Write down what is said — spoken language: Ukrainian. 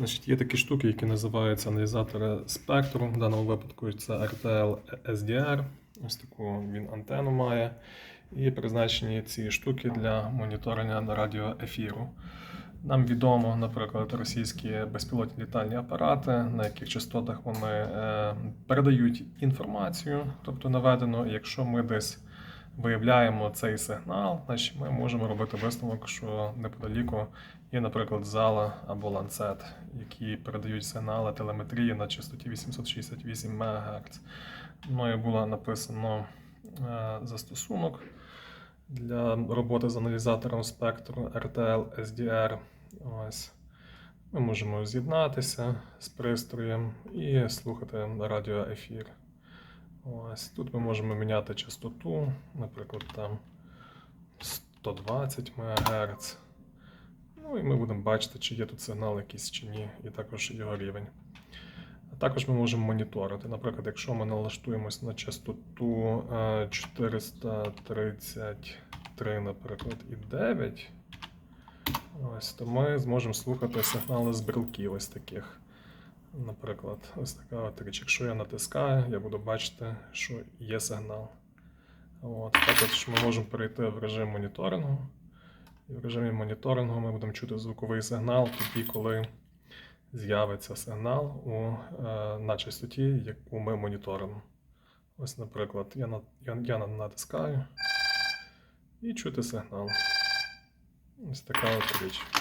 Значить, є такі штуки, які називаються аналізатори спектру. В даному випадку це RTL SDR. Ось таку він антенну має. І призначені ці штуки для моніторення на радіоефіру. Нам відомо, наприклад, російські безпілотні літальні апарати, на яких частотах вони е, передають інформацію, тобто наведено, якщо ми десь виявляємо цей сигнал, значить ми можемо робити висновок, що неподаліку є, наприклад, зала або ланцет, які передають сигнали телеметрії на частоті 868 МГц. Мною було написано е, застосунок для роботи з аналізатором спектру RTL SDR. Ми можемо з'єднатися з пристроєм і слухати радіоефір. Ось. Тут ми можемо міняти частоту, наприклад, там 120 МГц. Ну і ми будемо бачити, чи є тут сигнал якийсь чи ні, і також його рівень. Також ми можемо моніторити. Наприклад, якщо ми налаштуємось на частоту е, 433, наприклад, і 9, ось, то ми зможемо слухати сигнали з брелків ось таких. Наприклад, ось така от. Якщо я натискаю, я буду бачити, що є сигнал. От. Також ми можемо перейти в режим моніторингу. І в режимі моніторингу ми будемо чути звуковий сигнал тоді, коли з'явиться сигнал у, е, на частоті, яку ми моніторимо. Ось, наприклад, я, я, я натискаю і чути сигнал. Ось така от річ.